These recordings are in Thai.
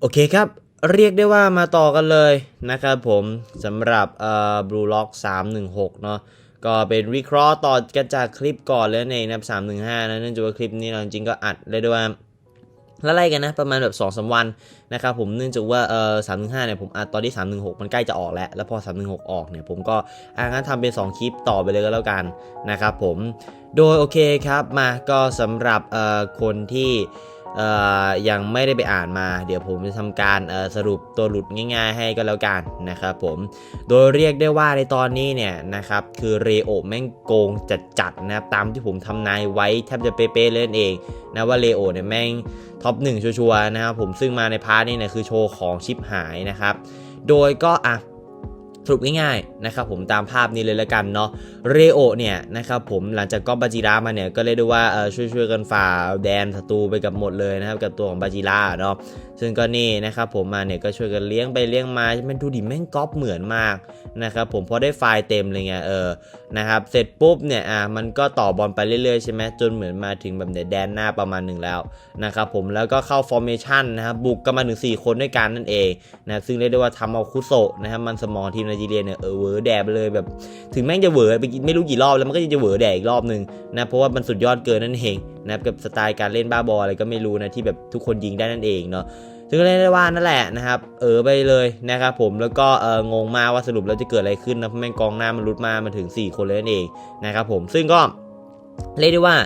โอเคครับ เรียกได้ว่ามาต่อกันเลยนะครับผมสำหรับเอ่อ Blue Lock 316 เนาะก็เป็นวิเคราะห์ต่อกันจากคลิปก่อนเลยในนะครับ315 นะเนื่องจากว่าคลิปนี้เราจริงก็อัดเลยด้วยว่าไล่กันนะประมาณแบบ2อสวันนะครับผมเนื่องจากว่าเอ่อ315เนี่ยผมอัดตอนที่316มันใกล้จะออกแล้ว แล้วพอ316ออกเนี่ยผมก็อะงั้นทำเป็น 2 คลิปต่อไปเลยก็แล้วกันนะครับผมโดยโอเคครับมาก็สำหรับเอ่อคนที่ ยังไม่ได้ไปอ่านมา เดี๋ยวผมจะทำการสรุปตัวหลุดง่าย ๆ ให้ก็แล้วกันนะครับผม โดยเรียกได้ว่าในตอนนี้เนี่ยนะครับคือเรโอแม่งโกงจัดๆนะครับตามที่ผมทำนายไว้แทบจะเป๊ะๆเลยนั่นเองนะว่าเรโอเนี่ยแม่งท็อปหนึ่งชัวร์ๆนะครับผมซึ่งมาในพาร์ทนี้เนี่ยคือโชว์ของชิปหายนะครับ โดยก็อะ สรุปง่ายๆนะครับผมตามภาพนี้เลยละกันเนาะเรโอเนี่ยนะครับผมหลังจากก็บาจิระมาเนี่ยก็เรียกได้ว่าช่วยๆกันฝ่าแดนศัตรูไปกับหมดเลยนะครับกับตัวของบาจิระเนาะซึ่งก็นี่นะครับผมมาเนี่ยก็ช่วยกันเลี้ยงไปเลี้ยงมาแม่งดูดิแม่งก๊อปเหมือนมากนะครับผมพอได้ไฟล์เต็มเลยไงเออนะครับเสร็จปุ๊บเนี่ยอะมันก็ต่อบอลไปเรื่อยๆใช่ไหมจนเหมือนมาถึงแบบเนี่ยแดนหน้าประมาณหนึ่งแล้วนะครับผมแล้วก็เข้าฟอร์เมชันนะครับบุกกันมาถึง4คนด้วยกันนั่นเองนะซึ่งเรียกได้ว่าทำเอาคุโซะนะครับมันสมองทีมไนจีเรียเนี่ยเออเวอร์แดดไปเลยแบบ ถึงแม่งจะเวอร์ไปไม่รู้กี่รอบแล้วมันก็ยังจะเวอร์แดกอีกรอบหนึ่งนะเพราะว่ามันสุดยอดเกินนั่นเองนะครับกับสไตล์การเล่นบ้าบออะไรก็ไม่รู้นะที่แบบทุกคนยิงได้นั่นเองเนาะซึ่งก็เรียกได้ว่านั่นแหละนะครับ เออไปเลยนะครับผมแล้วก็เอองงมากว่าสรุปแล้วจะเกิดอะไรขึ้นนะเพราะแม่งกองหน้ามันรุดมามาถึง 4 คนเลยนั่นเองนะครับผมซึ่งก็เรียกได้ว่า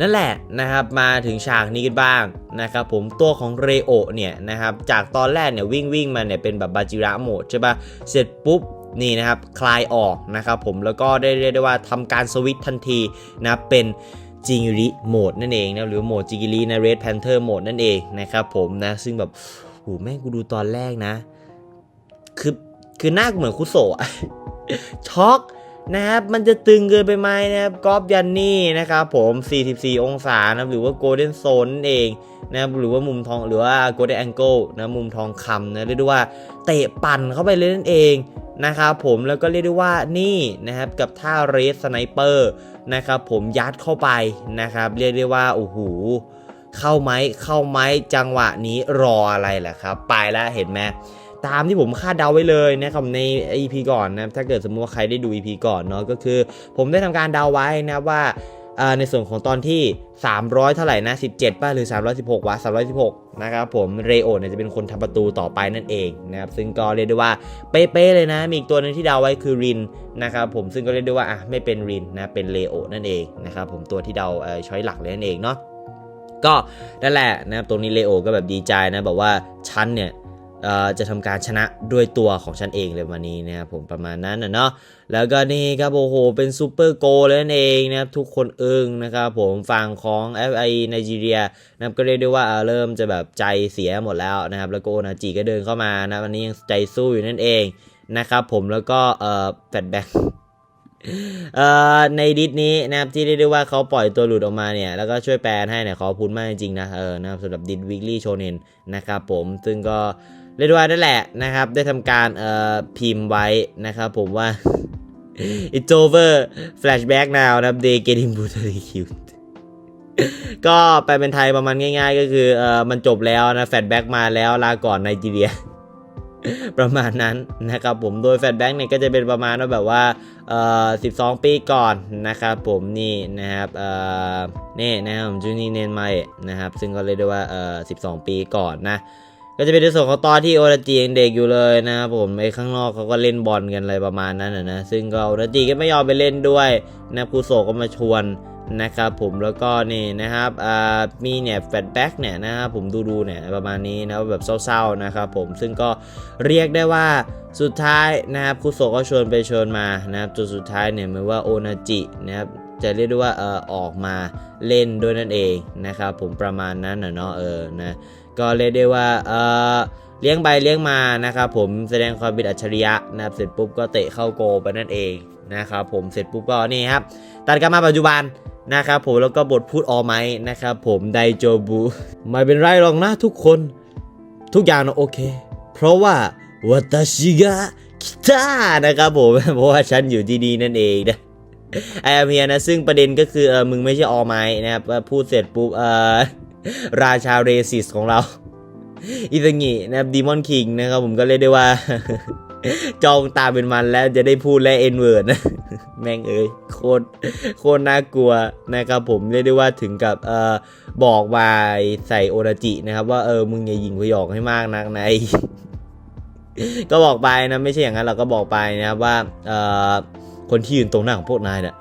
นั่นแหละนะครับมาถึงฉากนี้กันบ้างนะครับผมตัวของเรโอเนี่ยนะครับจากตอนแรกเนี่ยวิ่งวิ่งมาเนี่ยเป็นแบบบาจิระโหมดใช่ปะเสร็จปุ๊บนี่นะครับคลายออกนะครับผมแล้วก็ได้เรียกได้ว่าทำการสวิตทันทีนะเป็นจิงริโหมดนั่นเองนะหรือโหมดจิงรินะเรดแพนเทอร์โหมดนั่นเองนะครับผมนะซึ่งแบบโหแม่งกูดูตอนแรกนะ คือคือหน้าเหมือนคุโซะช็อก นะครับมันจะตึงเกินไปไหมนะครับกอล์ฟยันนี่นะครับผม 44 องศานะครับหรือว่าโกลเด้นโซนเองนะครับหรือว่ามุมทองหรือว่าโกลเด้นแองเกิลนะมุมทองคำนะเรียกได้ว่าเตะปั่นเข้าไปเลยนั่นเองนะครับผมแล้วก็เรียกได้ว่านี่นะครับกับท่าเรสสไนเปอร์นะครับผมยัดเข้าไปนะครับเรียกได้ว่าโอ้โหเข้าไหมเข้าไหมจังหวะนี้รออะไรแหละครับ ไปแล้วเห็นไหม ตามที่ผมคาดเดาไว้เลยนะครับใน EP ก่อนนะถ้าเกิดสมมติว่าใครได้ดู EP ก่อนเนาะก็คือ ผมได้ทำการเดาไว้นะว่าในส่วนของตอนที่ 300 เท่าไหร่นะ 17 ป่ะ หรือ 316วะ316 นะครับผมเรโอเนี่ยจะเป็นคนทำประตูต่อไปนั่นเองนะครับซึ่งก็เรียกได้ว่าเป๊ะๆเลยนะ มีอีกตัวหนึงที่เดาไว้คือรินนะครับผมซึ่งก็เรียกได้ว่าอะไม่เป็นรินนะเป็นเลโอนั่นเองนะครับผมตัวที่เดาเอ่อช้อยหลักเลยนั่นเองเนาะก็นั่นแหละนะครับตรงนี้เลโอก็แบบดีใจนะบอกว่าฉันเนี่ย จะทำการชนะด้วยตัวของฉันเองเลยวันนี้นะครับผมประมาณนั้นนะเนาะแล้วก็นี่ครับโอ้โหเป็นซูเปอร์โกลเลยนั่นเองนะครับทุกคนอึ้งนะครับผมฝั่งของ FI ไนจีเรียนะครับก็เรียกได้ว่าเริ่มจะแบบใจเสียหมดแล้วนะครับแล้วก็โอนาจิก็เดินเข้ามานะวันนี้ยังใจสู้อยู่นั่นเองนะครับผมแล้วก็เอ่อแฟดแบ็กเอ่อในดิสนี้นะครับที่เรียกได้ว่าเขาปล่อยตัวหลุดออกมาเนี่ย แล้วก็ช่วยแปลให้เนี่ยขอบคุณมากจริงๆนะเออนะครับสำหรับดิสวิกลี่โชเนนนะครับผมซึ่งก็ เรียกได้ว่านั่นแหละนะครับ ได้ทำการเอ่อพิมพ์ไว้นะครับผมว่า it's over flashback now นะครับ they getting brutally killed ก็แปลเป็นไทยประมาณง่าย ๆ ก็คือเออมันจบแล้วนะแฟลแบ็กมาแล้วลาก่อนไนจีเรีย ประมาณนั้นนะครับผมโดยแฟลแบ็กเนี่ยก็จะเป็นประมาณว่าแบบว่าเอ่อ12 ปีก่อนนะครับผมนี่นะครับเอ่อนี่นะครับผมจูนี่เนนไมนะครับ ซึ่งก็เรียกได้ว่าเอ่อ12 ปีก่อนนะ ก็จะเป็นในส่วนของตอนที่โอราจิยังเด็กอยู่เลยนะครับผมไอ้ข้างนอกเขาก็เล่นบอลกันอะไรประมาณนั้นนะ ซึ่งก็โอราจิก็ไม่ยอมไปเล่นด้วยนะครูโซก็มาชวนนะครับผมแล้วก็นี่นะครับมีเนี่ยแฟลชแบ็กเนี่ยนะครับผมดูดูเนี่ยประมาณนี้นะแบบเศร้าๆนะครับผมซึ่งก็เรียกได้ว่าสุดท้ายนะครับครูโซก็ชวนไปชวนมานะครับจนสุดท้ายเนี่ยเหมือนว่าโอนาจินะครับจะเรียกได้ว่าเออออกมาเล่นด้วยนั่นเองนะครับผมประมาณนั้นนะเนาะเออนะ ก็เรียกได้ว่าเออเลี้ยงไปเลี้ยงมานะครับผมแสดงความเป็นอัจฉริยะนะครับเสร็จปุ๊บก็เตะเข้าโกลไปนั่นเองนะครับผมเสร็จปุ๊บก็นี่ครับตัดกลันมาปัจจุบันนะครับผมแล้วก็บทพูดออไหมนะครับผมไดโจบุไม่เป็นไรหรอกนะทุกคน ทุกอย่างนะโอเค เพราะว่าวัตชิกะคิตานะครับผมเพราะว่าฉันอยู่ที่นี่นั่นเองนะไอเมียนะซึ่งประเด็นก็คือเออมึงไม่ใช่ออไม้นะครับพูดเสร็จปุ๊บเออ ราชาเรซิสของเรา อิซางินะครับดีมอนคิงนะครับผมก็เรียกได้ว่า จองตาเป็นมันแล้วจะได้พูดและเอ็นเวิร์ดนะ แม่งเอ้ยโคตรโคตรน่ากลัวนะครับผมเรียกได้ว่าถึงกับเอ่อบอกวายใส่โอราจินะครับ ว่าเออมึงอย่ายิงพยองให้มากนักในก็บอกไปนะไม่ใช่อย่างนั้นเราก็บอกไปนะครับว่าเอ่อคนที่ยืนตรงหน้าของพวกนายเนี่ย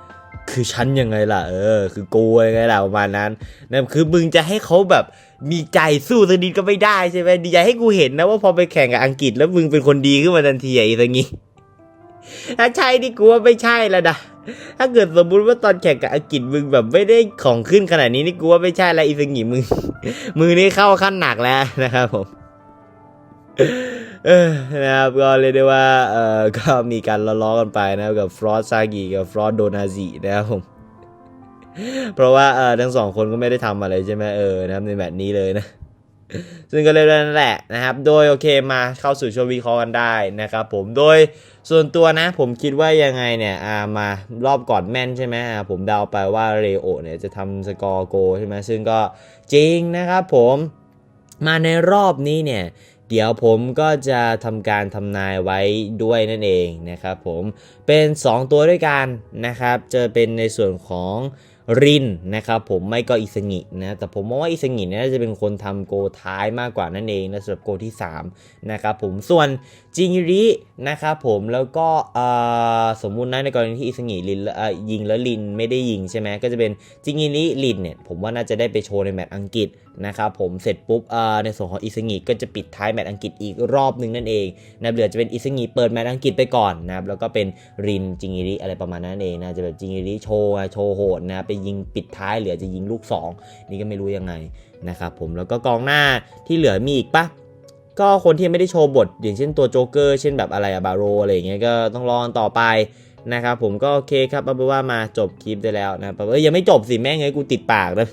คือฉันยังไงล่ะ เออ คือกูยังไงล่ะประมาณนั้นนะคือมึงจะให้เขาแบบมีใจสู้สนิดก็ไม่ได้ใช่ไหมดีใจให้กูเห็นนะว่าพอไปแข่งกับอังกฤษแล้วมึงเป็นคนดีขึ้นมาทันทีไอ้สังงี้ถ้าใช่นี่กูว่าไม่ใช่แล้วนะถ้าเกิดสมมุติว่าตอนแข่งกับอังกฤษมึงแบบไม่ได้ของขึ้นขนาดนี้นี่กูว่าไม่ใช่แล้วอีสังงี้มึงมือนี่เข้าขั้นหนักแล้วนะครับผม เออนะครับก็เรียกได้ว่าเออก็มีการล้อๆกันไปนะครับกับฟรอสซากิกับฟรอสโดนาซินะครับผมเพราะว่าเออทั้งสองคนก็ไม่ได้ทำอะไรใช่ไหมเออนะครับในแมตช์นี้เลยนะซึ่งก็เรียกได้นั่นแหละนะครับ โดยโอเคมาเข้าสู่ช่วงวิเคราะห์กันได้นะครับผม โดยส่วนตัวนะ ผมคิดว่ายังไงเนี่ยอ่ามารอบก่อนแม่นใช่ไหมอ่าผมเดาไปว่าเรโอเนี่ยจะทำสกอร์โกใช่ไหมซึ่งก็จริงนะครับผม มาในรอบนี้เนี่ย เดี๋ยวผมก็จะทำการทำนายไว้ด้วยนั่นเองนะครับผมเป็น 2 ตัวด้วยกันนะครับ จะเป็นในส่วนของ รินนะครับผมไม่ก็อิสงินะแต่ผมมองว่าอิสงิเนี่ยน่าจะเป็นคนทำโกท้ายมากกว่านั่นเองนะสำหรับโกที่3นะครับผมส่วนจิงรินะครับผมแล้วก็สมมุตินะในกรณีที่อิสงิลินยิงแล้วลินไม่ได้ยิงใช่ไหมก็จะเป็นจิงริลินเนี่ยผมว่าน่าจะได้ไปโชว์ในแมตช์อังกฤษนะครับผมเสร็จปุ๊บในส่วนของอิสงิก็จะปิดท้ายแมตช์อังกฤษอีกรอบหนึ่งนั่นเองนะเหลือจะเป็นอิสงิเปิดแมตช์อังกฤษไปก่อนนะครับแล้วก็เป็นรินจิงริอะไรประมาณนั้นเองนะจะแบบจิงริโชว์โชว์โหดนะไปยิงปิดท้ายเหลือจะยิงลูก 2 นี่ก็ไม่รู้ยังไงนะครับผมแล้วก็กองหน้าที่เหลือมีอีกปะก็คนที่ไม่ได้โชว์บท อย่างเช่นตัวโจ๊กเกอร์เช่นแบบอะไรอะบาโรอะไรอย่างเงี้ยก็ต้องรอต่อไปนะครับผมก็โอเคครับเอาเป็นว่ามาจบคลิปได้แล้วนะเอ้ยยังไม่จบสิแม่งไงกูติดปากนะ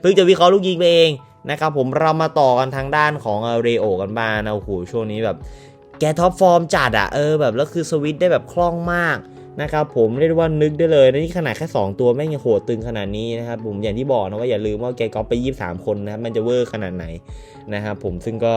เพิ่งจะวิเคราะห์ลูกยิงไปเองนะครับผมเรามาต่อกันทางด้านของเรโอกันบ้างนะโอ้โหช่วงนี้แบบแกท็อปฟอร์มจัดอะเออแบบแล้วคือสวิตได้แบบคล่องมาก นะครับผมเรียกว่านึกได้เลยนะนี่ขนาดแค่ 2 ตัวแม่งยังโหดตึงขนาดนี้นะครับผมอย่างที่บอกนะว่าอย่าลืมว่าแกก๊อปไป 23 คนนะครับมันจะเวอร์ขนาดไหนนะครับผมซึ่งก็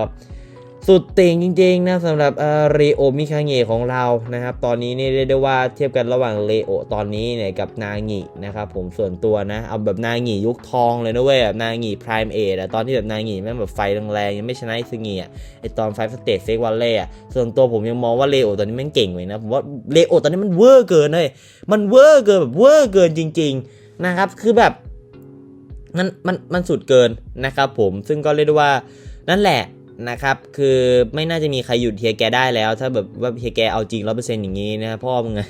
สุดเต่งจริงๆนะสำหรับเรโอมิคาเงะของเรานะครับ ตอนนี้นี่เรียกได้ว่าเทียบกันระหว่างเรโอตอนนี้เนี่ยกับนางินะครับผมส่วนตัวนะ เอาแบบนางิยุคทองเลยนะเว้ยแบบนางิพรายเอทอะตอนที่แบบนางิแม่งแบบไฟแรงๆยังไม่ชนะอิซึงิอะไอตอนไฟสเตทเฟกวันเล่อะส่วนตัวผมยังมองว่าเรโอตอนนี้แม่งเก่งเลยนะผมว่าเรโอตอนนี้มันเวอร์เกินเลยมันเวอร์เกินแบบเวอร์เกินจริง ๆนะครับ คือแบบมันมันมันสุดเกินนะครับผมซึ่งก็เรียกได้ว่านั่นแหละ นะครับคือไม่น่าจะมีใครหยุดเฮียแกได้แล้ว ถ้าแบบว่าเฮียแกเอาจริงร้อยเปอร์เซ็นต์อย่างนี้นะพ่อมึงไง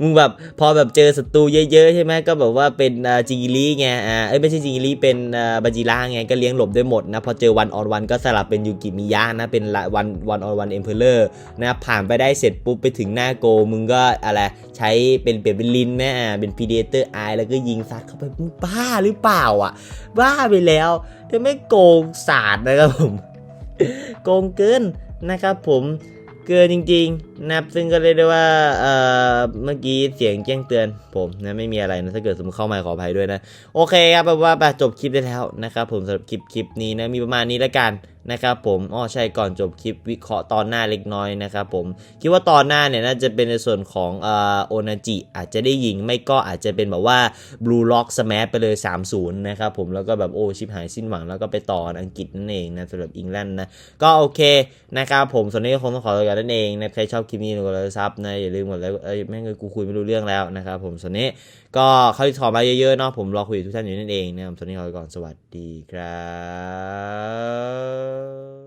มึงแบบพอแบบเจอศัตรูเยอะๆใช่ไหมก็แบบว่าเป็นจิงลี่ไงอ่าเอ้ยไม่ใช่จิงลี่เป็นบาจิระไงก็เลี้ยงหลบได้หมดนะพอเจอวันออนวันก็สลับเป็นยูกิมิยะนะเป็นวันวันออนวันเอ็มเพลเลอร์นะผ่านไปได้เสร็จปุ๊บไปถึงหน้าโก มึงก็อะไรใช้เป็นเปลี่ยนเป็นลินแม่เป็นพีเดเตอร์ไอแล้วก็ยิงซัดเข้าไปมึงบ้าหรือเปล่าอะบ้าไปแล้วแต่ไม่โกงศาสตร์นะครับผม โกงเกินนะครับผมเกินจริง ๆ นะครับซึ่งก็เรียกได้ว่าเอ่อเมื่อกี้เสียงแจ้งเตือนผมนะไม่มีอะไรนะถ้าเกิดสมมติเข้ามาขออภัยด้วยนะ โอเคครับแปลว่าไปจบคลิปได้แล้วนะครับผมสำหรับคลิปคลิปนี้นะมีประมาณนี้แล้วกันนะครับผมอ๋อใช่ก่อนจบคลิปวิเคราะห์ตอนหน้าเล็กน้อยนะครับผมคิดว่าตอนหน้าเนี่ยน่าจะเป็นในส่วนของเอ่อโอนาจิอาจจะได้ยิงไม่ก็อาจจะเป็นแบบว่าบลูล็อกสแม h ไปเลย 3-0 นะครับผมแล้วก็แบบโอ้ชิบหายสิ้นหวังแล้วก็ไปต่ออังกฤษนั่นเองนะสำหรับอังกฤษนะก็โอเคนะครับผมส่วนนี้คงต้องขอตัวกันนั่นเองนะใครชอบคลิปนี้กดไลค์ซับนะอย่าลืมกดไลค์เอ้ยแม่งเลยกูคุยไม่รู้เรื่องแล้วนะครับผมส่วนนี้ก็เข้าที่ถอมาเยอะๆเนาะผมรอคุยกับทุกท่านอยู่นั่นเองนะครับส่วนนี้ขอไปก่อนสวัสดีครับ